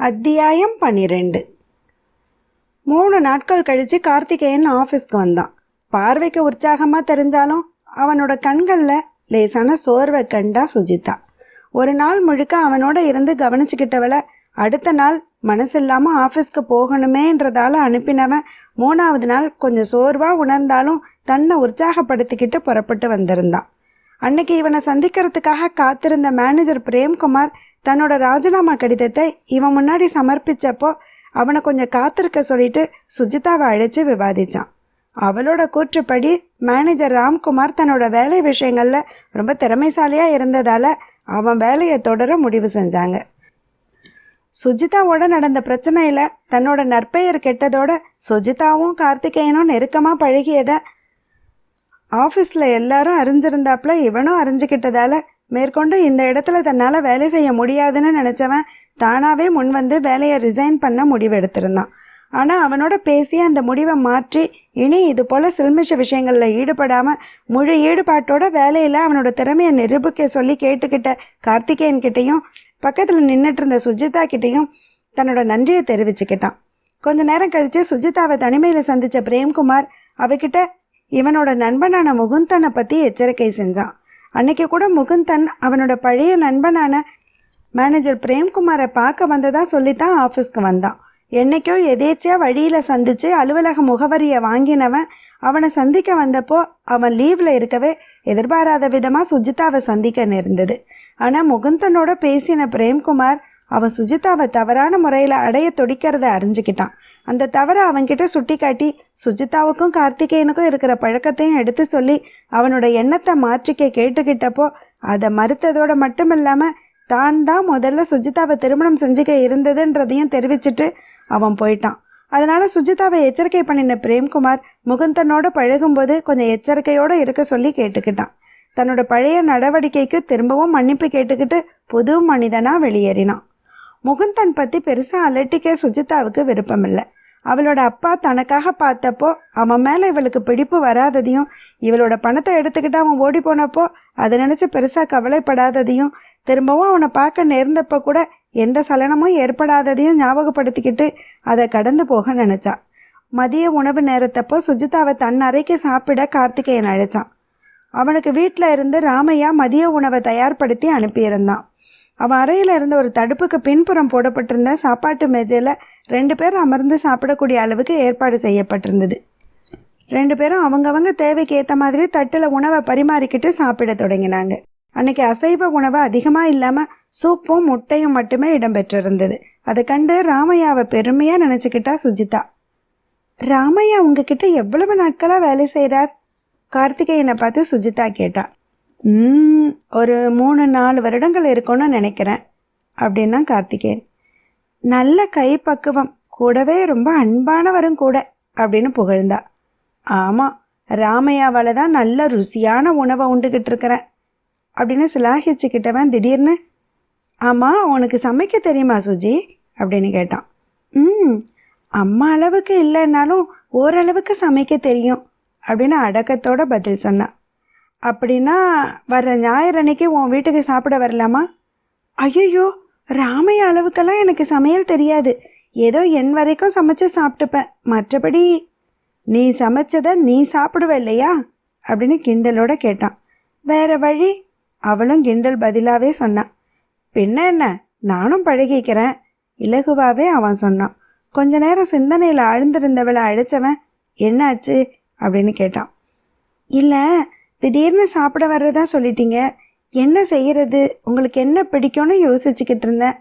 அத்தியாயம் பன்னிரெண்டு மூணு நாட்கள் கழித்து கார்த்திகேயன் ஆஃபீஸ்க்கு வந்தான். பார்வைக்கு உற்சாகமாக தெரிஞ்சாலும் அவனோட கண்களில் லேசான சோர்வை கண்டா சுஜிதா. ஒரு நாள் முழுக்க அவனோட இருந்து கவனிச்சுக்கிட்டவளை அடுத்த நாள் மனசில்லாமல் ஆஃபீஸ்க்கு போகணுமேன்றதால அனுப்பினவன் மூணாவது நாள் கொஞ்சம் சோர்வாக உணர்ந்தாலும் தன்னை உற்சாகப்படுத்திக்கிட்டு புறப்பட்டு வந்திருந்தான். அன்னைக்கு இவனை சந்திக்கிறதுக்காக காத்திருந்த மேனேஜர் பிரேம்குமார் தன்னோட ராஜினாமா கடிதத்தை இவன் முன்னாடி சமர்ப்பிச்சப்போ அவனை கொஞ்சம் காத்திருக்க சொல்லிட்டு சுஜிதாவை அழைச்சு விவாதித்தான் அவளோட கூற்றுப்படி மேனேஜர் ராம்குமார் தன்னோட வேலை விஷயங்களில் ரொம்ப திறமைசாலியாக இருந்ததால் அவன் வேலையை தொடர முடிவு செஞ்சாங்க. சுஜிதாவோட நடந்த பிரச்சனையில் தன்னோட நற்பெயர் கெட்டதோட சுஜிதாவும் கார்த்திகேயனும் நெருக்கமாக பழகியதை ஆஃபீஸில் எல்லாரும் அறிஞ்சிருந்தாப்புல இவனும் அறிஞ்சிக்கிட்டதால மேற்கொண்டு இந்த இடத்துல தன்னால் வேலை செய்ய முடியாதுன்னு நினச்சவன் தானாகவே முன் வந்து வேலையை ரிசைன் பண்ண முடிவெடுத்திருந்தான். ஆனால் அவனோட பேசி அந்த முடிவை மாற்றி இனி இது போல் சில்மிஷ விஷயங்களில் ஈடுபடாமல் முழு ஈடுபாட்டோட வேலையில் அவனோட திறமையை நிரூபிக்க சொல்லி கேட்டுக்கிட்ட கார்த்திகேயன் கிட்டேயும் பக்கத்தில் நின்றுட்டு இருந்த சுஜிதா கிட்டேயும் தன்னோட நன்றியை தெரிவிச்சுக்கிட்டான். கொஞ்ச நேரம் கழித்து சுஜிதாவை தனிமையில் சந்தித்த பிரேம்குமார் அவகிட்ட இவனோட நண்பனான முகுந்தனை பற்றி எச்சரிக்கை செஞ்சான். அன்னைக்கு கூட முகுந்தன் அவனோட பழைய நண்பனான மேனேஜர் பிரேம்குமாரை பார்க்க வந்ததா சொல்லித்தான் ஆஃபீஸ்க்கு வந்தான். என்னைக்கோ எதேச்சியாக வழியில் சந்தித்து அலுவலக முகவரியை வாங்கினவன் அவனை சந்திக்க வந்தப்போ அவன் லீவில் இருக்கவே எதிர்பாராத விதமாக சுஜிதாவை சந்திக்க நேர்ந்தது ஆனால் முகுந்தனோட பேசின பிரேம்குமார் அவன் சுஜிதாவை தவறான முறையில் அடைய துடிக்கிறத அறிஞ்சுக்கிட்டான். அந்த தவறை அவன்கிட்ட சுட்டி காட்டி சுஜிதாவுக்கும் கார்த்திகேயனுக்கும் இருக்கிற பழக்கத்தையும் எடுத்து சொல்லி அவனோட எண்ணத்தை மாற்றிக்க கேட்டுக்கிட்டப்போ அதை மறுத்ததோட மட்டும் இல்லாமல் தான் தான் முதல்ல சுஜிதாவை திருமணம் செஞ்சுக்க இருந்ததுன்றதையும் தெரிவிச்சிட்டு அவன் போயிட்டான். அதனால சுஜிதாவை எச்சரிக்கை பண்ணின பிரேம்குமார் முகுந்தனோட பழகும்போது கொஞ்சம் எச்சரிக்கையோடு இருக்க சொல்லி கேட்டுக்கிட்டான். தன்னோட பழைய நடவடிக்கைக்கு திரும்பவும் மன்னிப்பு கேட்டுக்கிட்டு புது மனிதனாக வெளியேறினான். முகுந்தன் பற்றி பெருசாக அலட்டிக்க சுஜிதாவுக்கு விருப்பமில்லை. அவளோட அப்பா தனக்காக பார்த்தப்போ அவன் மேலே இவளுக்கு பிடிப்பு வராததையும் இவளோட பணத்தை எடுத்துக்கிட்டு அவன் ஓடி போனப்போ அதை நினச்சி பெருசாக கவலைப்படாததையும் திரும்பவும் அவனை பார்க்க நேர்ந்தப்போ கூட எந்த சலனமும் ஏற்படாததையும் ஞாபகப்படுத்திக்கிட்டு அதை கடந்து போக நினச்சா. மதிய உணவு நேரத்தப்போ சுஜிதாவை தன் அறைக்கு சாப்பிட கார்த்திகேயன் அழைச்சான். அவனுக்கு வீட்டில் இருந்து ராமையா மதிய உணவை தயார்படுத்தி அனுப்பியிருந்தான். அவன் அறையில் இருந்த ஒரு தடுப்புக்கு பின்புறம் போடப்பட்டிருந்த சாப்பாட்டு மேஜையில் ரெண்டு பேர் அமர்ந்து சாப்பிடக்கூடிய அளவுக்கு ஏற்பாடு செய்யப்பட்டிருந்தது. ரெண்டு பேரும் அவங்கவங்க தேவைக்கு ஏற்ற மாதிரி தட்டில் உணவை பரிமாறிக்கிட்டு சாப்பிட தொடங்கினாங்க. அன்னைக்கு அசைவ உணவு அதிகமாக இல்லாமல் சூப்பும் முட்டையும் மட்டுமே இடம்பெற்றிருந்தது. அதை கண்டு ராமையாவை பெருமையாக நினச்சிக்கிட்டா சுஜிதா. ராமையா உங்ககிட்ட எவ்வளவு நாட்களாக வேலை செய்கிறார் கார்த்திகேயனை பார்த்து சுஜிதா கேட்டா. ஒரு மூணு நாலு வருடங்கள் இருக்கும்னு நினைக்கிறேன் அப்படின்னா கார்த்திகேயன். நல்ல கைப்பக்குவம் கூடவே ரொம்ப அன்பானவரும் கூட அப்படின்னு புகழ்ந்தா. ஆமாம் ராமையாவால் தான் நல்ல ருசியான உணவை உண்டுகிட்டு இருக்கிறேன் அப்படின்னு சிலாகிச்சுக்கிட்டவன் திடீர்னு ஆமாம் உனக்கு சமைக்க தெரியுமா சுஜி? அப்படின்னு கேட்டான். ம் அம்மா அளவுக்கு இல்லைன்னாலும் ஓரளவுக்கு சமைக்க தெரியும் அப்படின்னு அடக்கத்தோட பதில் சொன்னான். அப்படின்னா வர ஞாயிறு அன்னைக்கு உன் வீட்டுக்கு சாப்பிட வரலாமா? ஐயோ ராமைய அளவுக்கெல்லாம் எனக்கு சமையல் தெரியாது. ஏதோ என் வரைக்கும் சமைச்சு சாப்பிட்டுப்பேன். மற்றபடி நீ சமைச்சதை நீ சாப்பிடுவ இல்லையா? அப்படின்னு கிண்டலோட கேட்டான். வேற வழி? அவளும் கிண்டல் பதிலாகவே சொன்னான். பின்ன என்ன? நானும் பழகிக்கிறேன். இலகுவாவே அவன் சொன்னான். கொஞ்ச நேரம் சிந்தனையில் ஆழ்ந்திருந்தவளை அழைச்சவன் என்னாச்சு? அப்படின்னு கேட்டான். இல்லை திடீர்னு சாப்பிட வர்றதா சொல்லிட்டீங்க. என்ன செய்யறது? உங்களுக்கு என்ன பிடிக்கும்னு யோசிச்சுக்கிட்டு இருந்தேன்.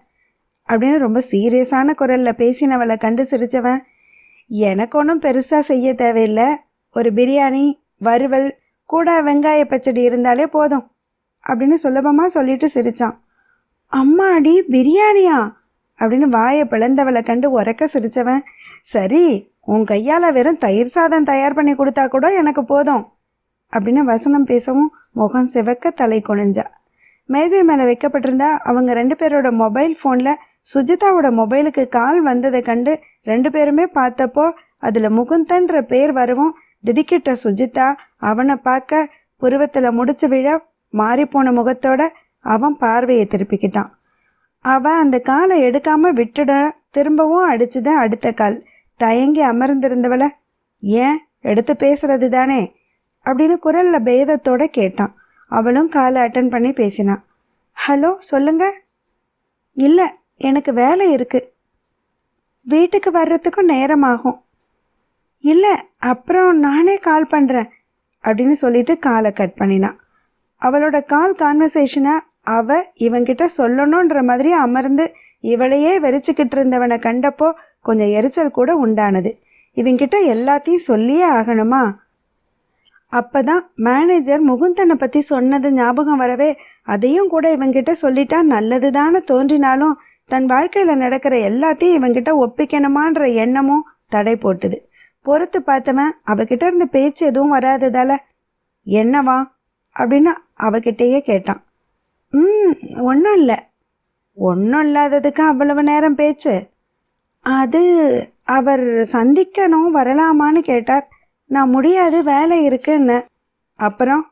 அப்படின்னு ரொம்ப சீரியஸான குரலில் பேசினவளை கண்டு சிரிச்சவன் எனக்கு ஒன்றும் பெருசாக செய்ய தேவையில்லை. ஒரு பிரியாணி வறுவல் கூட வெங்காய பச்சடி இருந்தாலே போதும். அப்படின்னு சுலபமாக சொல்லிட்டு சிரித்தான் அம்மாடி பிரியாணியா? அப்படின்னு வாயை பிளந்தவளை கண்டு உறக்க சிரித்தவன் சரி உன் கையால் வெறும் தயிர் சாதம் தயார் பண்ணி கொடுத்தா கூட எனக்கு போதும். அப்படின்னு வசனம் பேசவும் முகம் சிவக்க தலை குனிஞ்சா. மேஜை மேலே வைக்கப்பட்டிருந்தா அவங்க ரெண்டு பேரோட மொபைல் ஃபோனில் சுஜிதாவோட மொபைலுக்கு கால் வந்ததை கண்டு ரெண்டு பேருமே பார்த்தப்போ அதில் முகுந்தன்ற பேர் வரவும் திடுக்கிட்ட சுஜிதா அவனை பார்க்க புருவத்தில் முடிச்சு விழ மாறிப்போன முகத்தோட அவன் பார்வையை திருப்பிக்கிட்டான். அவன் அந்த காலை எடுக்காமல் விட்டுட திரும்பவும் அடிச்சுதான் அடுத்த கால். தயங்கி அமர்ந்திருந்தவளை ஏன்? எடுத்து பேசுறது தானே அப்படின்னு குரலில் பேதத்தோட கேட்டான். அவளும் காலை அட்டன் பண்ணி பேசினான் ஹலோ சொல்லுங்க. இல்லை எனக்கு வேலை இருக்கு. வீட்டுக்கு வர்றதுக்கும் நேரமாகும். இல்லை அப்புறம் நானே கால் பண்ணுறேன் அப்படின்னு சொல்லிட்டு காலை கட் பண்ணினான் அவளோட கால் கான்வர்சேஷனை அவ இவங்கிட்ட சொல்லணுன்ற மாதிரி அமர்ந்து இவளையே வெறிச்சுக்கிட்டு இருந்தவனை கண்டப்போ கொஞ்சம் எரிச்சல் கூட உண்டானது. இவங்கிட்ட எல்லாத்தையும் சொல்லியே ஆகணுமா? அப்பதான் மேனேஜர் முகுந்தனை பற்றி சொன்னது ஞாபகம் வரவே அதையும் கூட இவங்கிட்ட சொல்லிட்டா நல்லதுதானே தோன்றினாலும் தன் வாழ்க்கையில் நடக்கிற எல்லாத்தையும் இவங்கிட்ட ஒப்பிக்கணுமான்ற எண்ணமும் தடை போட்டுது. பொறுத்து பார்த்தவன் அவகிட்ட இருந்து பேச்சு எதுவும் வராததால என்னவா? அப்படின்னு அவகிட்டயே கேட்டான். ம் ஒன்றும் இல்லை. ஒன்றும் இல்லாததுக்கு அவ்வளவு நேரம் பேச்சு. அது அவர் சந்திக்கணும் வரலாமான்னு கேட்டார். நான் முடியாது வேலை இருக்குன்னு. அப்புறம்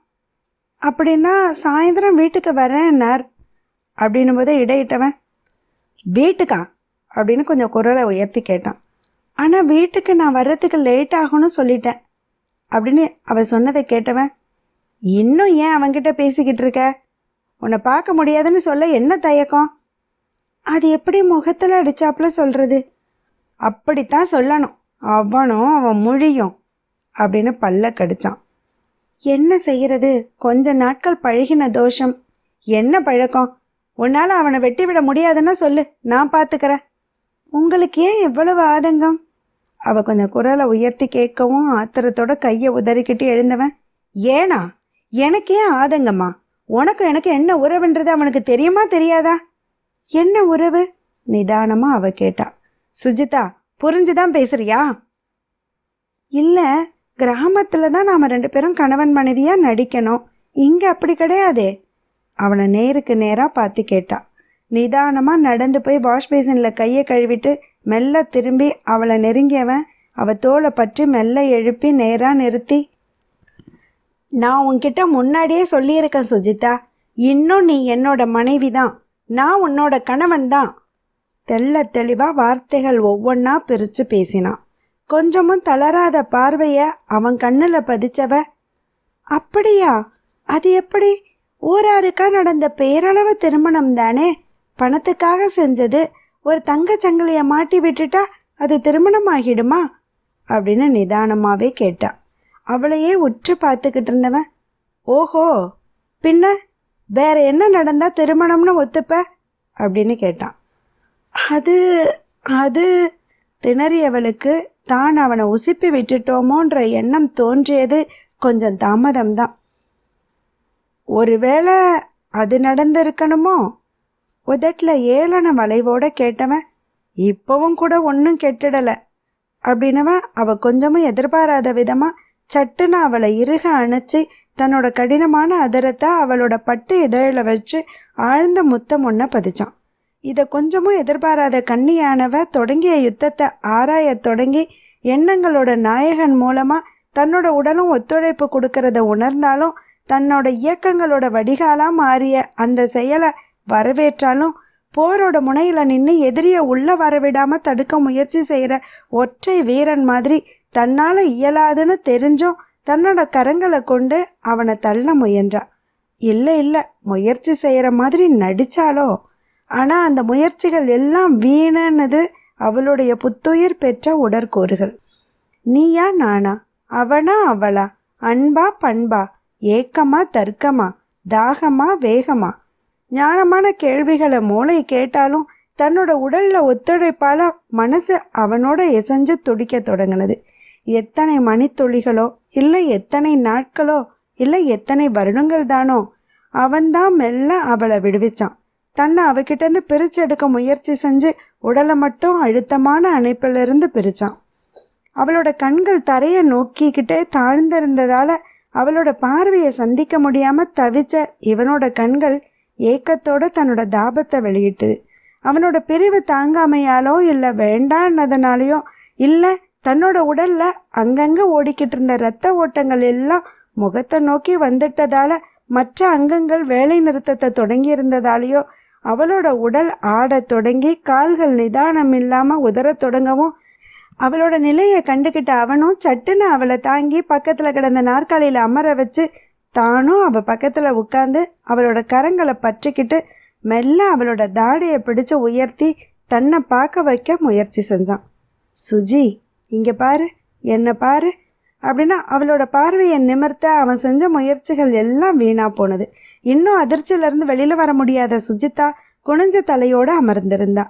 அப்படின்னா சாயந்தரம் வீட்டுக்கு வரேன்னார். அப்படின்னும் போதே இடையிட்டவன் வீட்டுக்கா? அப்படின்னு கொஞ்சம் குரலை உயர்த்தி கேட்டான். ஆனால் வீட்டுக்கு நான் வர்றதுக்கு லேட் ஆகும்னு சொல்லிட்டேன். அப்படின்னு அவள் சொன்னதை கேட்டவன் இன்னும் ஏன் அவன்கிட்ட பேசிக்கிட்டு இருக்க? உன்னை பார்க்க முடியாதுன்னு சொல்ல என்ன தயக்கம்? அது எப்படி முகத்தில் அடித்தாப்புல சொல்கிறது அப்படித்தான் சொல்லணும். அவனும் அவன் மொழியும் அப்படின்னு பல்ல கடிச்சான். என்ன செய்யறது? கொஞ்ச நாட்கள் பழகின தோஷம். என்ன பழக்கம்? உன்னால அவனை வெட்டி விட முடியாதுன்னா சொல்லு. நான் பார்த்துக்கிறேன் உங்களுக்கு ஏன் இவ்வளவு ஆதங்கம்? அவ கொஞ்சம் குரலை உயர்த்தி கேட்கவும் ஆத்திரத்தோட கையை உதறிக்கிட்டு எழுந்தவன் ஏனா எனக்கு ஏன் ஆதங்கம்மா? உனக்கு எனக்கு என்ன உறவுன்றது அவனுக்கு தெரியுமா தெரியாதா? என்ன உறவு? நிதானமா அவ கேட்டா. சுஜிதா புரிஞ்சுதான் பேசுறியா? இல்லை கிராமத்தில் தான் நாம் ரெண்டு பேரும் கணவன் மனைவியாக நடிக்கணும். இங்கே அப்படி கிடையாதே. அவனை நேருக்கு நேராக பார்த்து கேட்டா. நிதானமாக நடந்து போய் வாஷ் பேசினில் கையை கழுவிட்டு மெல்ல திரும்பி அவளை நெருங்கியவன் அவள் தோலை பற்றி மெல்ல எழுப்பி நேராக நிறுத்தி நான் உன்கிட்ட முன்னாடியே சொல்லியிருக்கேன் சுஜிதா. இன்னும் நீ என்னோட மனைவி தான். நான் உன்னோட கணவன் தான். தெள்ள தெளிவாக வார்த்தைகள் ஒவ்வொன்றா பிரித்து பேசினான். கொஞ்சமும் தளராத பார்வைய அவன் கண்ணில் பதிச்சவ அப்படியா? அது எப்படி? ஊராருக்கா நடந்த பேரளவு திருமணம் தானே? பணத்துக்காக செஞ்சது. ஒரு தங்க மாட்டி விட்டுட்டா அது திருமணம் ஆகிடுமா அப்படின்னு நிதானமாகவே கேட்டா. அவளையே உற்று பார்த்துக்கிட்டு இருந்தவன் ஓஹோ! பின்ன வேற என்ன நடந்தா திருமணம்னு ஒத்துப்ப? அப்படின்னு கேட்டான் அது அது திணறியவளுக்கு தான் அவனை உசுப்பி விட்டுட்டோமோன்ற எண்ணம் தோன்றியது கொஞ்சம் தாமதம்தான். ஒருவேளை அது நடந்திருக்கணுமோ? உதட்டில் ஏளன வளைவோட கேட்டவன் இப்போவும் கூட ஒன்றும் கெட்டுடலை அப்படின்னவன் அவள் கொஞ்சமும் எதிர்பாராத விதமாக சட்டுன்னு அவளை இறுக அணைச்சி தன்னோட கடினமான அதரத்தை அவளோட பட்டு இதழில் வச்சு ஆழ்ந்த முத்தம் ஒன்றை பதிச்சான். இதை கொஞ்சமும் எதிர்பாராத கண்ணியானவ தொடங்கிய யுத்தத்தை ஆராயத் தொடங்கி எண்ணங்களோட நாயகன் மூலமாக தன்னோட உடலும் ஒத்துழைப்பு கொடுக்கறத உணர்ந்தாலும் தன்னோட இயக்கங்களோட வடிகாலாக மாறிய அந்த செயலை வரவேற்றாலும் போரோட முனையில் நின்று எதிரியை உள்ளே வரவிடாமல் தடுக்க முயற்சி செய்கிற ஒற்றை வீரன் மாதிரி தன்னால் இயலாதுன்னு தெரிஞ்சும் தன்னோட கரங்களை கொண்டு அவனை தள்ள முயன்றா. இல்லை இல்லை முயற்சி செய்கிற மாதிரி நடித்தாலோ ஆனால் அந்த முயற்சிகள் எல்லாம் வீணுன்னது அவளுடைய புத்துயிர் பெற்ற உடற்கூறுகள். நீயா நானா? அவனா அவளா? அன்பா பண்பா? ஏக்கமா தர்க்கமா? தாகமா வேகமா? ஞானமான கேள்விகளை மூளை கேட்டாலும் தன்னோட உடல்ல ஒத்துழைப்பால மனசு அவனோட எசைஞ்சு துடிக்க தொடங்கினது. எத்தனை மணித்துளிகளோ இல்லை எத்தனை நாட்களோ இல்லை எத்தனை வருடங்கள் தானோ அவன்தான் மெல்ல அவளை விடுவிச்சான். தன்னை அவகிட்டேருந்து பிரித்து எடுக்க முயற்சி செஞ்சு உடலை மட்டும் அழுத்தமான அணைப்பிலிருந்து பிரித்தான் அவளோட கண்கள் தரையை நோக்கிக்கிட்டே தாழ்ந்திருந்ததால் அவளோட பார்வையை சந்திக்க முடியாமல் தவிச்ச இவனோட கண்கள் ஏக்கத்தோட தன்னோட தாபத்தை வெளியிட்டுது. அவனோட பிரிவு தாங்காமையாலோ இல்லை வேண்டான்னதுனாலையோ இல்லை தன்னோட உடல்ல அங்கங்கே ஓடிக்கிட்டு இருந்த ரத்த ஓட்டங்கள் எல்லாம் முகத்தை நோக்கி வந்துட்டதால மற்ற அங்கங்கள் வேலை நிறுத்தத்தை தொடங்கியிருந்ததாலேயோ அவளோட உடல் ஆடத் தொடங்கி கால்கள் நிதானம் இல்லாமல் உதறத் தொடங்கவும் அவளோட நிலையை கண்டுக்கிட்ட அவனும் சட்டுன்னு அவளை தாங்கி பக்கத்தில் கிடந்த நாற்காலியில் அமர வச்சு தானும் அவள் பக்கத்தில் உட்காந்து அவளோட கரங்களை பற்றிக்கிட்டு மெல்ல அவளோட தாடியை பிடிச்சு உயர்த்தி தன்னை பார்க்க வைக்க முயற்சி செஞ்சான். சுஜி இங்கே பாரு என்னை பாரு அப்படின்னா அவளோட பார்வையை நிமிர்த்த அவன் செஞ்ச முயற்சிகள் எல்லாம் வீணா போனது. இன்னும் அதிர்ச்சியிலிருந்து வெளியில் வர முடியாத சுஜிதா குனிஞ்ச தலையோடு அமர்ந்திருந்தா.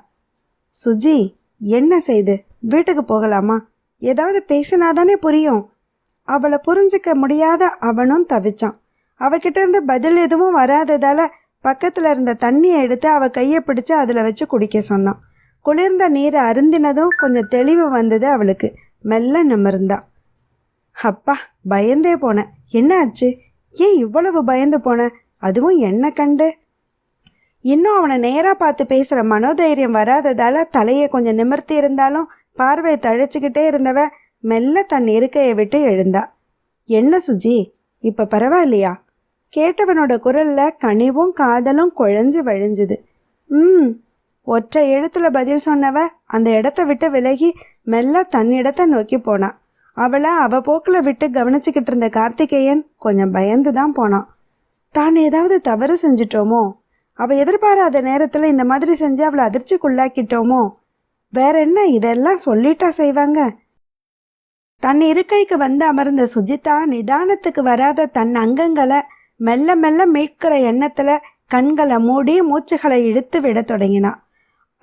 சுஜி என்ன செய்து? வீட்டுக்கு போகலாமா? ஏதாவது பேசினாதானே புரியும். அவளை புரிஞ்சுக்க முடியாத அவனும் தவிச்சான். அவகிட்ட இருந்து பதில் எதுவும் வராததால பக்கத்தில் இருந்த தண்ணியை எடுத்து அவள் கையை பிடிச்சு அதில் வச்சு குடிக்க சொன்னான். குளிர்ந்த நீரை அருந்தினதும் கொஞ்சம் தெளிவு வந்தது அவளுக்கு. மெல்ல நிமிர்ந்தான் அப்பா பயந்தே போனேன். என்ன ஆச்சு ஏன் இவ்வளவு பயந்து போனேன் அதுவும் என்ன கண்டு. இன்னும் அவனை நேராக பார்த்து பேசுகிற மனோதைரியம் வராததால தலையை கொஞ்சம் நிமிர்த்தி இருந்தாலும் பார்வையை தழைச்சிக்கிட்டே இருந்தவ மெல்ல தன் இருக்கையை விட்டு எழுந்தா. என்ன சுஜி இப்போ பரவாயில்லையா? கேட்டவனோட குரலில் கனிவும் காதலும் குழஞ்சு வழிஞ்சுது. ம் ஒற்றை எழுத்துல பதில் சொன்னவ அந்த இடத்த விட்டு விலகி மெல்ல தன் இடத்த நோக்கி போனா. அவளை அவ போக்கில் விட்டு கவனிச்சுக்கிட்டு இருந்த கார்த்திகேயன் கொஞ்சம் பயந்து தான் போனான். தான் ஏதாவது தவறு செஞ்சிட்டோமோ? அவள் எதிர்பாராத நேரத்தில் இந்த மாதிரி செஞ்சு அவளை அதிர்ச்சிக்குள்ளாக்கிட்டோமோ? வேற என்ன இதெல்லாம் சொல்லிட்டா செய்வாங்க? தன் இருக்கைக்கு வந்து அமர்ந்த சுஜிதா நிதானத்துக்கு வராத தன் அங்கங்களை மெல்ல மெல்ல மீட்கிற எண்ணத்தில் கண்களை மூடி மூச்சுகளை இழுத்து விட தொடங்கினான்.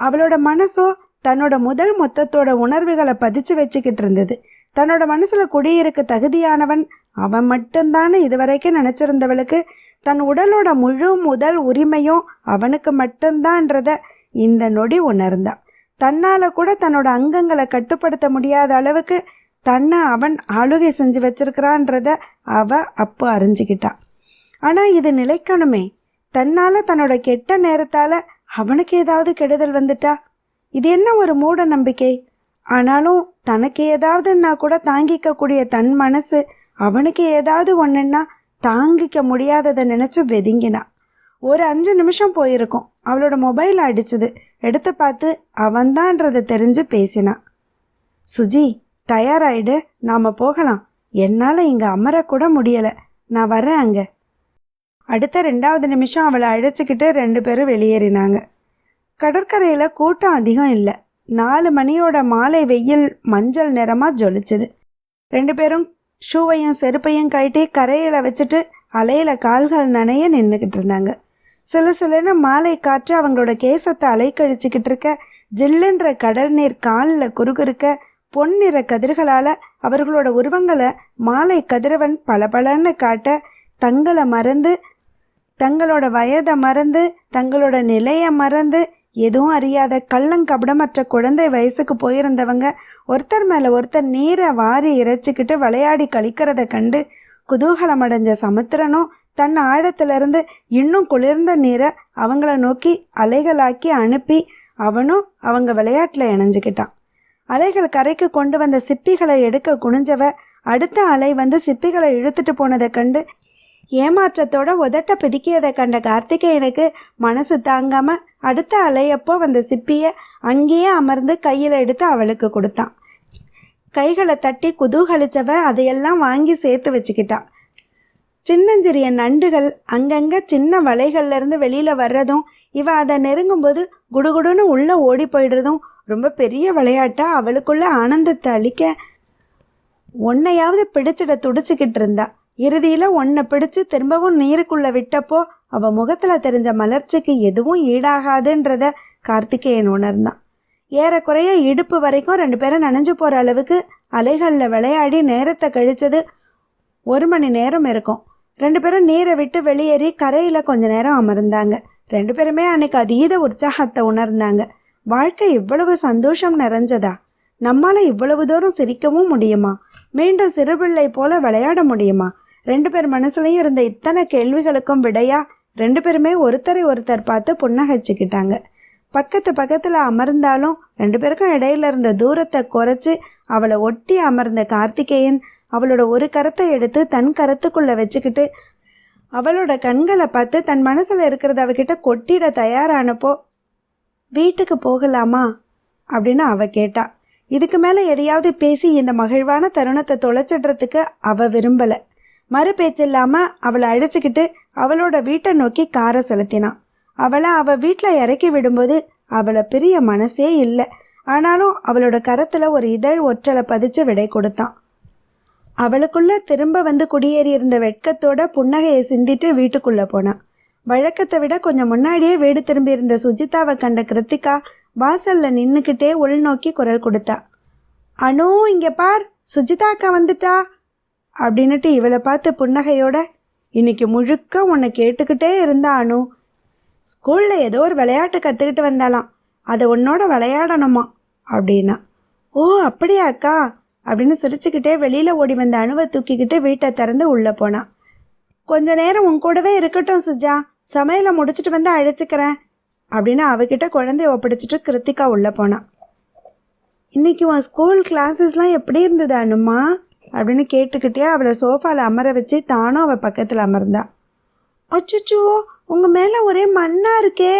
அவளோட மனசோ தன்னோட முதல் மொத்தத்தோட உணர்வுகளை பதிச்சு வச்சுக்கிட்டு இருந்தது. தன்னோட மனசுல குடியிருக்க தகுதியானவன் அவன் மட்டும்தானே இதுவரைக்கும் நினைச்சிருந்தவளுக்கு தன் உடலோட முழு முதல் உரிமையும் அவனுக்கு மட்டும்தான்றத இந்த நொடி உணர்ந்தான் தன்னால கூட தன்னோட அங்கங்களை கட்டுப்படுத்த முடியாத அளவுக்கு தன்னை அவன் ஆளுகை செஞ்சு வச்சிருக்கிறான்றத அவ அப்போ அறிஞ்சுக்கிட்டான் ஆனா இது நிலைக்கணுமே. தன்னால தன்னோட கெட்ட நேரத்தால அவனுக்கு ஏதாவது கெடுதல் வந்துட்டா? இது என்ன ஒரு மூட நம்பிக்கை? ஆனாலும் தனக்கு ஏதாவதுன்னா கூட தாங்கிக்கக்கூடிய தன் மனசு அவனுக்கு ஏதாவது ஒன்றுன்னா தாங்கிக்க முடியாததை நினச்சி வெதுங்கினான் ஒரு அஞ்சு நிமிஷம் போயிருக்கும். அவளோட மொபைல் அடிச்சுது. எடுத்து பார்த்து அவன்தான்றதை தெரிஞ்சு பேசினான் சுஜி தயாராயிடு. நாம் போகலாம். என்னால் இங்கே அமரக்கூட முடியலை. நான் வரேன் அங்கே. அடுத்த ரெண்டாவது நிமிஷம் அவளை அழைச்சிக்கிட்டு ரெண்டு பேரும் வெளியேறினாங்க. கடற்கரையில் கூட்டம் அதிகம் இல்லை. நாலு மணியோட மாலை வெயில் மஞ்சள் நிறமாக ஜொலிச்சது. ரெண்டு பேரும் ஷூவையும் செருப்பையும் கழட்டி கரையில் வச்சுட்டு அலையில் கால்கள் நனைய நின்றுக்கிட்டு இருந்தாங்க. சில சிலன்னு மாலை காற்று அவங்களோட கேசத்தை அலைக்கழிச்சுக்கிட்டு இருக்க ஜில்லுன்ற கடல் நீர் காலில் குறுகுறுக்க பொன்னிற கதிர்களால் அவர்களோட உருவங்களை மாலை கதிரவன் பளபளன்னு காட்ட தங்களை மறந்து தங்களோட வயதை மறந்து தங்களோட நிலையை மறந்து எதுவும் அறியாத கள்ளங்கபடமற்ற குழந்தை வயசுக்கு போயிருந்தவங்க ஒருத்தர் மேலே ஒருத்தர் நீரை வாரி இறைச்சிக்கிட்டு விளையாடி கழிக்கிறத கண்டு குதூகலம் அடைஞ்ச சமுத்திரனும் தன் ஆழத்திலிருந்து இன்னும் குளிர்ந்த நீரை அவங்கள நோக்கி அலைகளாக்கி அனுப்பி அவனும் அவங்க விளையாட்டில் இணைஞ்சுக்கிட்டான். அலைகள் கரைக்கு கொண்டு வந்த சிப்பிகளை எடுக்க குனிஞ்சவ அடுத்த அலை வந்து சிப்பிகளை இழுத்துட்டு போனதை கண்டு ஏமாற்றத்தோட உதட்ட பிதுக்கியதை கண்ட கார்த்திகேயனுக்கு மனசு தாங்காம அடுத்த அலையப்போ வந்த சிப்பிய அங்கேயே அமர்ந்து கையில் எடுத்து அவளுக்கு கொடுத்தான். கைகளை தட்டி குதூகலிச்சவ அதையெல்லாம் வாங்கி சேர்த்து வச்சுக்கிட்டான். சின்னஞ்சிறிய நண்டுகள் அங்கங்கே சின்ன வலைகள்லேருந்து வெளியில் வர்றதும் இவ அதை நெருங்கும்போது குடுகுடுன்னு உள்ளே ஓடி போயிடுறதும் ரொம்ப பெரிய விளையாட்டாக அவளுக்குள்ள ஆனந்தத்தை அளிக்க ஒன்னையாவது பிடிச்சிட துடிச்சிக்கிட்டு இருந்தா. இறுதியில் ஒன்றை பிடிச்சு திரும்பவும் நீருக்குள்ளே விட்டப்போ அவள் முகத்தில் தெரிஞ்ச மலர்ச்சிக்கு எதுவும் ஈடாகாதுன்றத கார்த்திகேயன் உணர்ந்தான். ஏறக்குறைய இடுப்பு வரைக்கும் ரெண்டு பேரும் நனைஞ்சு போகிற அளவுக்கு அலைகளில் விளையாடி நேரத்தை கழித்தது ஒரு மணி நேரம் இருக்கும். ரெண்டு பேரும் நீரை விட்டு வெளியேறி கரையில் கொஞ்ச நேரம் அமர்ந்தாங்க. ரெண்டு பேருமே அன்னைக்கு அதீத உற்சாகத்தை உணர்ந்தாங்க. வாழ்க்கை இவ்வளவு சந்தோஷம் நிறைஞ்சதா? நம்மால் இவ்வளவு தூரம் சிரிக்கவும் முடியுமா? மீண்டும் சிறுபிள்ளை போல விளையாட முடியுமா? ரெண்டு பேர் மனசுலையும் இருந்த இத்தனை கேள்விகளுக்கும் விடையா ரெண்டு பேருமே ஒருத்தரை ஒருத்தர் பார்த்து புன்னகைச்சுக்கிட்டாங்க. பக்கத்து பக்கத்தில் அமர்ந்தாலும் ரெண்டு பேருக்கும் இடையில இருந்த தூரத்தை குறைச்சி அவளை ஒட்டி அமர்ந்த கார்த்திகேயன் அவளோட ஒரு கரத்தை எடுத்து தன் கரத்துக்குள்ளே வச்சுக்கிட்டு அவளோட கண்களை பார்த்து தன் மனசில் இருக்கிறத அவகிட்ட கொட்டிட தயாரானப்போ வீட்டுக்கு போகலாமா? அப்படின்னு அவ கேட்டா. இதுக்கு மேலே எதையாவது பேசி இந்த மகிழ்வான தருணத்தை தொலைச்சிடுறதுக்கு அவ விரும்பல. மறு பேச்சில்லாம அவளை அழைச்சிக்கிட்டு அவளோட வீட்டை நோக்கி காரை செலுத்தினான். அவளை அவ வீட்டில் இறக்கி விடும்போது அவளை பிரிய மனசே இல்லை. ஆனாலும் அவளோட கரத்தில் ஒரு இதழ் ஒற்றலை பதிச்சு விடை கொடுத்தான். அவளுக்குள்ள திரும்ப வந்து குடியேறி இருந்த வெட்கத்தோட புன்னகையை சிந்திட்டு வீட்டுக்குள்ளே போனான். வழக்கத்தை விட கொஞ்சம் முன்னாடியே வீடு திரும்பியிருந்த சுஜிதாவை கண்ட கிருத்திகா வாசல்ல நின்றுக்கிட்டே உள்நோக்கி குரல் கொடுத்தா அனு இங்க பார். சுஜிதா அக்கா வந்துட்டா. அப்படின்னுட்டு இவளை பார்த்து புன்னகையோட இன்னைக்கு முழுக்க உன்னை கேட்டுக்கிட்டே இருந்தா அனு. ஸ்கூலில் ஏதோ ஒரு விளையாட்டு கற்றுக்கிட்டு வந்தாலாம் அதை உன்னோட விளையாடணுமா? அப்படின்னா ஓ அப்படியா அக்கா. அப்படின்னு சிரிச்சுக்கிட்டே வெளியில் ஓடி வந்த அணுவை தூக்கிக்கிட்டு வீட்டை திறந்து உள்ளே போனான் கொஞ்ச நேரம் உன் கூடவே இருக்கட்டும் சுஜா. சமையலை முடிச்சிட்டு வந்து அழைச்சிக்கிறேன். அப்படின்னு அவகிட்ட குழந்தைய ஒப்படைச்சிட்டு கிருத்திகா உள்ளே போனான் இன்னைக்கு உன் ஸ்கூல் கிளாஸஸ்லாம் எப்படி இருந்தது அனுமா? அப்படின்னு கேட்டுக்கிட்டே அவளை சோஃபாவில் அமர வச்சு தானும் அவள் பக்கத்தில் அமர்ந்தா. அச்சுச்சோ உங்கள் மேலே ஒரே மண்ணாக இருக்கே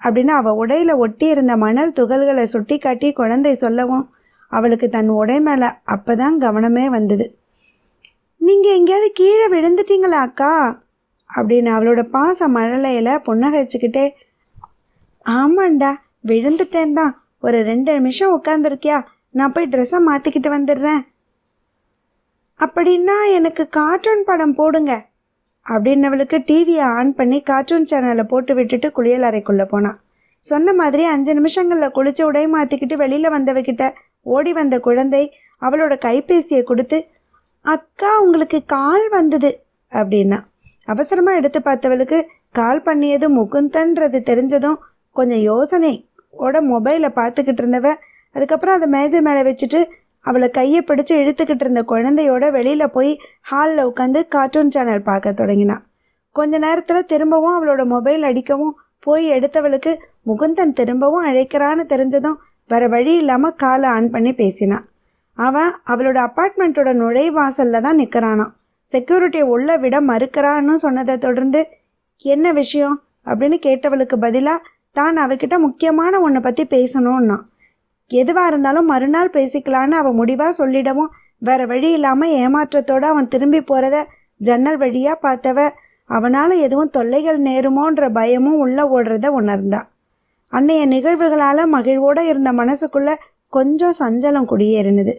அப்படின்னு அவள் உடையில ஒட்டி இருந்த மணல் துகள்களை சுட்டி காட்டி குழந்தை சொல்லவும் அவளுக்கு தன் உடை மேலே அப்பதான் கவனமே வந்தது. நீங்கள் எங்கேயாவது கீழே விழுந்துட்டீங்களா அக்கா அப்படின்னு அவளோட பாச மழலையில் புன்னகைச்சுக்கிட்டே ஆமாண்டா விழுந்துட்டேன் தான் ஒரு ரெண்டு நிமிஷம் உட்காந்துருக்கியா நான் போய் ட்ரெஸ்ஸை மாற்றிக்கிட்டு வந்துடுறேன். அப்படின்னா எனக்கு கார்ட்டூன் படம் போடுங்க. அப்படின்னவளுக்கு டிவியை ஆன் பண்ணி கார்ட்டூன் சேனலை போட்டு விட்டுட்டு குளியல் அறைக்குள்ளே போனான் சொன்ன மாதிரி அஞ்சு நிமிஷங்களில் குளிச்ச உடை மாற்றிக்கிட்டு வெளியில் வந்தவகிட்ட ஓடி வந்த குழந்தை அவளோட கைபேசியை கொடுத்து அக்கா உங்களுக்கு கால் வந்தது அப்படின்னா. அவசரமாக எடுத்து பார்த்தவளுக்கு கால் பண்ணியது முகுந்தன்றது தெரிஞ்சதும் கொஞ்சம் யோசனை. ஓட மொபைலை பார்த்துக்கிட்டு இருந்தவ அதுக்கப்புறம் அதை மேஜை மேலே வச்சுட்டு அவளை கையை பிடிச்சு இழுத்துக்கிட்டு இருந்த குழந்தையோட வெளியில் போய் ஹாலில் உட்காந்து கார்ட்டூன் சேனல் பார்க்க தொடங்கினான். கொஞ்ச நேரத்தில் திரும்பவும் அவளோட மொபைல் அடிக்கவும் போய் எடுத்தவளுக்கு முகுந்தன் திரும்பவும் அழைக்கிறான்னு தெரிஞ்சதும் வேற வழி இல்லாமல் காலை ஆன் பண்ணி பேசினான். அவன் அவளோட அப்பார்ட்மெண்ட்டோட நுழைவாசலில் தான் நிற்கிறானான் செக்யூரிட்டியை உள்ள விட மறுக்கிறான்னு சொன்னதை தொடர்ந்து என்ன விஷயம்? அப்படின்னு கேட்டவளுக்கு பதிலாக தான் அவகிட்ட முக்கியமான ஒன்றை பற்றி பேசணும்னா எதுவாக இருந்தாலும் மறுநாள் பேசிக்கலான்னு அவன் முடிவாக சொல்லிடவும் வேற வழி இல்லாமல் ஏமாற்றத்தோடு அவன் திரும்பி போகிறத ஜன்னல் வழியாக பார்த்தவ அவனால் எதுவும் தொல்லைகள் நேருமோன்ற பயமும் உள்ளே ஓடுறத உணர்ந்தா. அன்னைய நிகழ்வுகளால் மகிழ்வோடு இருந்த மனசுக்குள்ளே கொஞ்சம் சஞ்சலம் குடியேறினது.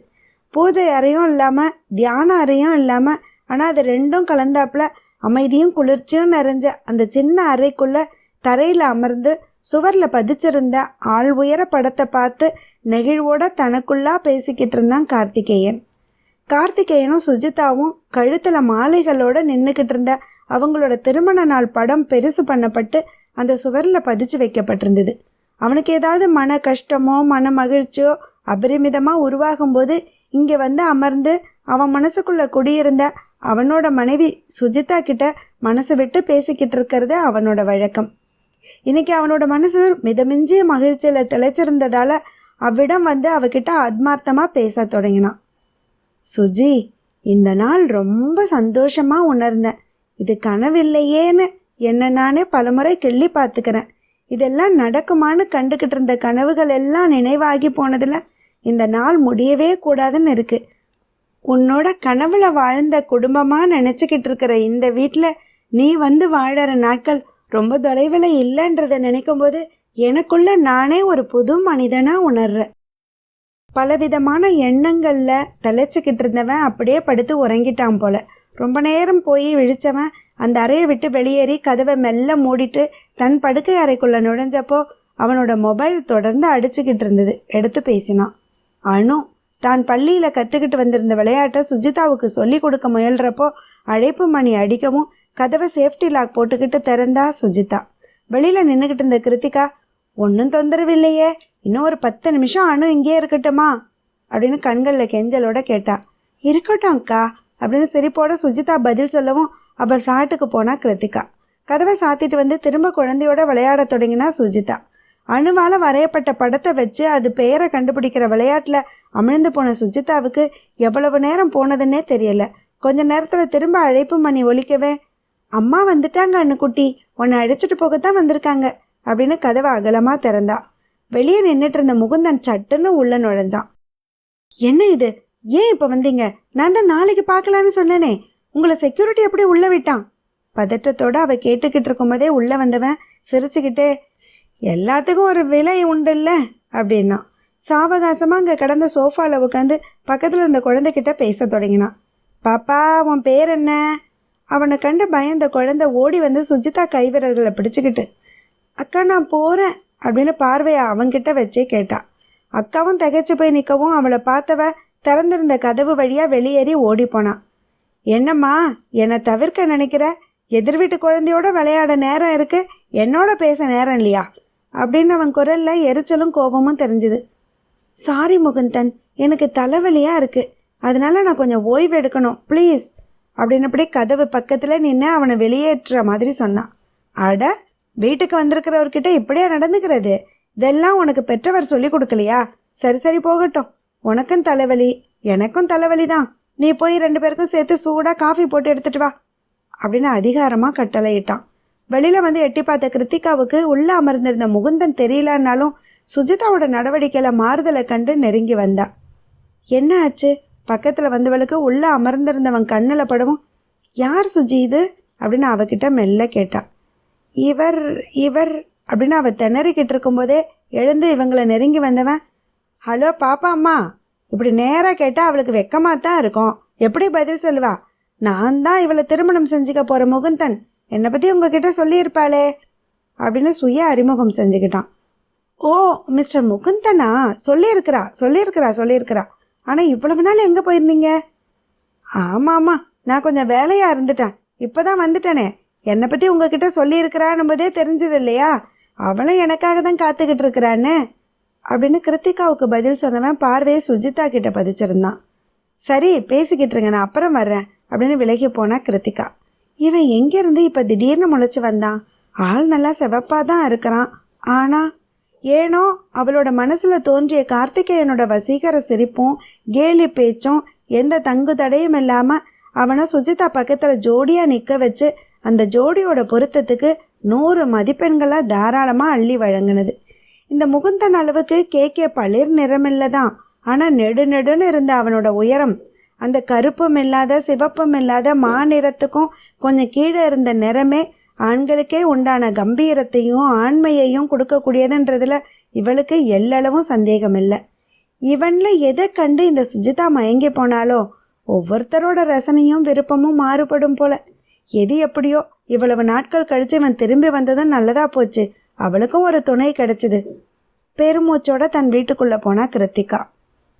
பூஜை அறையும் இல்லாமல் தியான அறையும் இல்லாமல் ஆனால் அது ரெண்டும் கலந்தாப்புல அமைதியும் குளிர்ச்சியும் நிறைஞ்ச அந்த சின்ன அறைக்குள்ளே தரையில் அமர்ந்து சுவரில் பதிச்சிருந்த ஆள் உயர படத்தை பார்த்து நெகிழ்வோட தனக்குள்ளா பேசிக்கிட்டு இருந்தான் கார்த்திகேயன். கார்த்திகேயனும் சுஜிதாவும் கழுத்தில் மாலைகளோட நின்றுக்கிட்டு இருந்த அவங்களோட திருமண நாள் படம் பெருசு பண்ணப்பட்டு அந்த சுவரில் பதிச்சு வைக்கப்பட்டிருந்தது. அவனுக்கு ஏதாவது மன கஷ்டமோ மன மகிழ்ச்சியோ அபரிமிதமாக உருவாகும்போது இங்கே வந்து அமர்ந்து அவன் மனசுக்குள்ள குடியிருந்த அவனோட மனைவி சுஜிதா கிட்ட மனசு விட்டு பேசிக்கிட்டு இருக்கிறது அவனோட வழக்கம். இன்னைக்கு அவனோட மனசு மிதமிஞ்சிய மகிழ்ச்சியில் திளைச்சிருந்ததால அவ்விடம் வந்து அவகிட்ட ஆத்மார்த்தமாக பேச தொடங்கினான். சுஜி இந்த நாள் ரொம்ப சந்தோஷமாக உணர்ந்தேன் இது கனவில்லையேன்னு என்ன நானே பலமுறை கிள்ளி பார்த்துக்கிறேன். இதெல்லாம் நடக்குமான்னு கண்டுக்கிட்டு இருந்த கனவுகள் எல்லாம் நினைவாகி போனதில் இந்த நாள் முடியவே கூடாதுன்னு இருக்கு. உன்னோட கனவுல வாழ்ந்த குடும்பமாக நினச்சிக்கிட்டு இருக்கிற இந்த வீட்டில் நீ வந்து வாழற நாட்கள் ரொம்ப தொலைவில் இல்லைன்றதை நினைக்கும் போது எனக்குள்ள நானே ஒரு புது மனிதனா உணர்றேன். பலவிதமான எண்ணங்களில் தலைச்சிக்கிட்டு இருந்தவன் அப்படியே படுத்து உறங்கிட்டான் போல. ரொம்ப நேரம் போய் விழிச்சவன் அந்த அறையை விட்டு வெளியேறி கதவை மெல்ல மூடிட்டு தன் படுக்கை அறைக்குள்ள நுழைஞ்சப்போ அவனோட மொபைல் தொடர்ந்து அடிச்சுக்கிட்டு இருந்தது. எடுத்து பேசினான். அனு தான் பள்ளியில் கற்றுக்கிட்டு வந்திருந்த விளையாட்டை சுஜிதாவுக்கு சொல்லி கொடுக்க முயல்கிறப்போ அழைப்பு மணி அடிக்கவும் கதவை சேஃப்டி லாக் போட்டுக்கிட்டு திறந்தா சுஜிதா. வெளியில் நின்றுக்கிட்டு இருந்த கிருத்திகா ஒன்றும் தொந்தரவு இல்லையே இன்னும் ஒரு பத்து நிமிஷம் அணு இங்கேயே இருக்கட்டுமா? அப்படின்னு கண்களில் கெஞ்சலோட கேட்டா. இருக்கட்டும் அக்கா அப்படின்னு சிரிப்போட சுஜிதா பதில் சொல்லவும் அவள் ஃப்ளாட்டுக்கு போனா கிருத்திகா. கதவை சாத்திட்டு வந்து திரும்ப குழந்தையோட விளையாட தொடங்கினா சுஜிதா. அணுவால் வரையப்பட்ட படத்தை வச்சு அது பெயரை கண்டுபிடிக்கிற விளையாட்டில் அமிழ்ந்து போன சுஜிதாவுக்கு எவ்வளவு நேரம் போனதுன்னே தெரியல. கொஞ்ச நேரத்தில் திரும்ப அழைப்பு மணி ஒழிக்கவே அம்மா வந்துட்டாங்க அண்ணுக்குட்டி. உன்னை அடிச்சிட்டு போகத்தான் வந்திருக்காங்க அப்படின்னு கதவை அகலமாக திறந்தா. வெளியே நின்றுட்டு இருந்த முகுந்தன் சட்டுன்னு உள்ள நுழைஞ்சான். என்ன இது? ஏன் இப்போ வந்தீங்க? நான் தான் நாளைக்கு பார்க்கலான்னு சொன்னேனே. உங்களை செக்யூரிட்டி எப்படி உள்ள விட்டான்? பதட்டத்தோடு அவ கேட்டுக்கிட்டு இருக்கும்போதே உள்ளே வந்தவன் சிரிச்சுக்கிட்டே எல்லாத்துக்கும் ஒரு விலை உண்டுல்ல அப்படின்னா. சாவகாசமாக அங்கே கடந்த சோஃபாவில் உட்காந்து பக்கத்தில் இருந்த குழந்தைகிட்ட பேச தொடங்கினான். பாப்பா உன் பேர் என்ன? அவனை கண்டு பயந்த குழந்தை ஓடி வந்து சுஜிதா கைவிரல்களை பிடிச்சிக்கிட்டு அக்கா நான் போகிறேன் அப்படின்னு பார்வையை அவன்கிட்ட வச்சே கேட்டா. அக்காவும் தகைச்சு போய் நிற்கவும் அவளை பார்த்தவ திறந்திருந்த கதவு வழியாக வெளியேறி ஓடி போனான் என்னம்மா என்னை தவிர்க்க நினைக்கிற? எதிர் வீட்டு குழந்தையோட விளையாட நேரம் இருக்கு என்னோட பேச நேரம் இல்லையா? அப்படின்னு அவன் குரலில் எரிச்சலும் கோபமும் தெரிஞ்சுது. சாரி முகுந்தன் எனக்கு தலைவலியாக இருக்குது அதனால நான் கொஞ்சம் ஓய்வு எடுக்கணும் ப்ளீஸ். அப்படின்னப்படி கதவு பக்கத்தில் நின்று அவனை வெளியேற்றுற மாதிரி சொன்னான் அட வீட்டுக்கு வந்திருக்கிறவர்கிட்ட இப்படியா நடந்துக்கிறது? இதெல்லாம் உனக்கு பெற்றவர் சொல்லி கொடுக்கலையா? சரி சரி போகட்டும். உனக்கும் தலைவலி எனக்கும் தலைவலி தான் நீ போய் ரெண்டு பேருக்கும் சேர்த்து சூடாக காஃபி போட்டு எடுத்துட்டு வா அப்படின்னு அதிகாரமாக கட்டளையிட்டான். வெளியில் வந்து எட்டி பார்த்த கிருத்திகாவுக்கு உள்ளே அமர்ந்திருந்த முகுந்தன் தெரியலன்னாலும் சுஜிதாவோட நடவடிக்கையில் மாறுதலை கண்டு நெருங்கி வந்தா. என்ன ஆச்சு? பக்கத்தில் வந்தவளுக்கு உள்ளே அமர்ந்திருந்தவன் கண்ணில் படவும். யார் சுஜி இது? அப்படின்னு அவகிட்ட மெல்ல கேட்டான் இவர் இவர் அப்படின்னு அவள் திணறிக்கிட்டு இருக்கும்போதே எழுந்து இவங்களை நெருங்கி வந்தவன் ஹலோ பாப்பா அம்மா இப்படி நேராக கேட்டால் அவளுக்கு வெக்கமாக தான் இருக்கும். எப்படி பதில் சொல்லுவா? நான் தான் இவளை திருமணம் செஞ்சுக்க போகிற முகுந்தன். என்னை பற்றி உங்ககிட்ட சொல்லியிருப்பாளே அப்படின்னு சுய அறிமுகம் செஞ்சுக்கிட்டான். ஓ மிஸ்டர் முகுந்தனா? சொல்லியிருக்கிறா சொல்லியிருக்கிறா சொல்லியிருக்கிறா. ஆனால் இவ்வளவு நாள் எங்கே போயிருந்தீங்க? ஆமாம் ஆமாம் நான் கொஞ்சம் வேலையாக இருந்துட்டேன். இப்போ தான் வந்துட்டேனே. என்னை பற்றி உங்ககிட்ட சொல்லியிருக்கிறான்னும்போதே தெரிஞ்சது இல்லையா? அவளும் எனக்காக தான் காத்துக்கிட்டு இருக்கிறான்னு. அப்படின்னு கிருத்திகாவுக்கு பதில் சொன்னவன் பார்வையை சுஜிதா கிட்ட பதிச்சிருந்தான். சரி பேசிக்கிட்டு இருங்க நான் அப்புறம் வர்றேன் அப்படின்னு விலகி போனா கிருத்திகா. இவன் எங்கேருந்து இப்போ திடீர்னு முளைச்சி வந்தான்? ஆள் நல்லா செவப்பாக தான் இருக்கிறான். ஆனால் ஏனோ அவளோட மனசுல தோன்றிய கார்த்திகேயனோட வசீகர சிரிப்பும் கேலி பேச்சும் எந்த தங்கு தடையும் இல்லாம அவனை சுஜிதா பக்கத்துல ஜோடியா நிக்க வச்சு அந்த ஜோடியோட பொருத்தத்துக்கு நூறு மதிப்பெண்களா தாராளமா அள்ளி வழங்கினது. இந்த முகுந்தன் அளவுக்கு கேக்கே பளிர் நிறமில்ல தான் ஆனா நெடு நெடுன்னு இருந்த அவனோட உயரம் அந்த கருப்பும் இல்லாத சிவப்பும் இல்லாத மாநிறத்துக்கும் கொஞ்சம் கீழே இருந்த நிறமே ஆண்களுக்கே உண்டான கம்பீரத்தையும் ஆண்மையையும் கொடுக்கக்கூடியதுன்றதுல இவளுக்கு எல்லளவும் சந்தேகம் இல்லை இவன்ல எதை கண்டு இந்த சுஜிதா மயங்கி போனாலோ ஒவ்வொருத்தரோட ரசனையும் விருப்பமும் மாறுபடும் போல. எது எப்படியோ இவ்வளவு நாட்கள் கழிச்சு இவன் திரும்பி வந்ததும் நல்லதா போச்சு. அவளுக்கும் ஒரு துணை கிடைச்சது. பெருமூச்சோட தன் வீட்டுக்குள்ள போனா கிருத்திகா.